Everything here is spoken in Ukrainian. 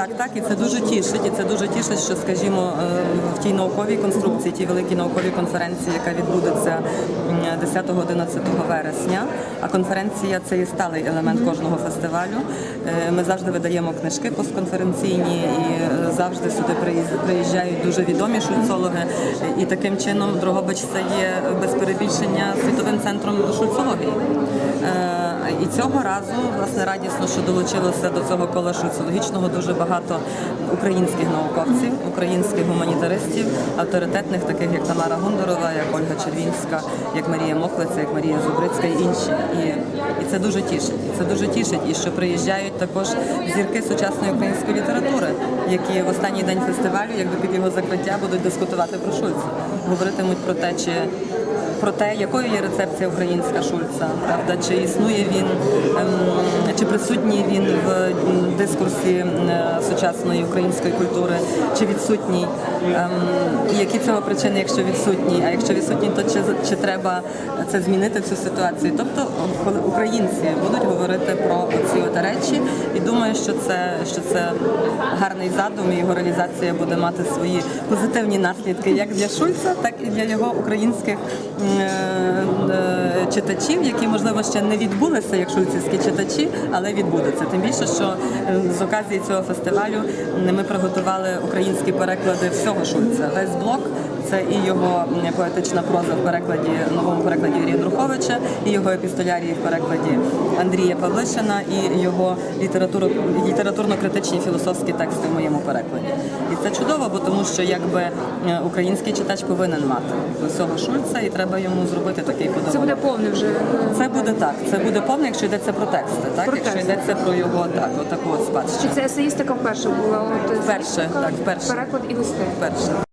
Так, так, і це дуже тішить. І це дуже тішить, що, скажімо, е, в тій науковій конструкції, тій великій науковій конференції, яка відбудеться 10-11 вересня. А конференція це є сталий елемент кожного фестивалю. Е, Ми завжди видаємо книжки постконференційні і е, завжди сюди приїжджають дуже відомі шульцологи. І таким чином Дрогобич це є без перебільшення світовим центром шульцології. Цього разу власне радісно, що долучилося до цього кола шульцологічного дуже багато українських науковців, українських гуманітаристів, авторитетних, таких як Тамара Гондорова, як Ольга Червінська, як Марія Мохлиця, як Марія Зубрицька і інші. І, і це дуже тішить. І це дуже тішить. І що приїжджають також зірки сучасної української літератури, які в останній день фестивалю, якби під його закриття, будуть дискутувати про Шульца, говоритимуть про те, чи про те, якою є рецепція українська Шульца, правда, чи існує він, ем, чи присутній він в дискурсі сучасної української культури, чи відсутній, і які цього причини, якщо відсутній, а якщо відсутній, то чи, чи треба це змінити цю ситуацію? Тобто, коли українці будуть говорити про ці от речі, і думаю, що це що це гарний задум, і його реалізація буде мати свої позитивні наслідки як для Шульца, так і для його українських е, е, читачів, які можливо ще не відбулися як шульцівські читачі, але відбудуться. Тим більше, що е, з оказії цього фестивалю м, ми приготували українські переклади всього Шульца. Весь блок це і його поетична проза в перекладі новому перекладі Юрія Друховича, і його епістолярії в перекладі Андрія Павлишина, і його літературно-критичні філософські тексти в моєму перекладі. І це чудово, бо тому що якби е, український читач повинен мати усього Шульца, і треба йому зробити такий Це буде повне вже. Це буде так. Це буде повне, якщо йдеться про тексти, так Про якщо тексти. йдеться про його так, отаку от Чи це есеїстика вперше була? От, Вперше, так, вперше. Переклад і листи. Перше.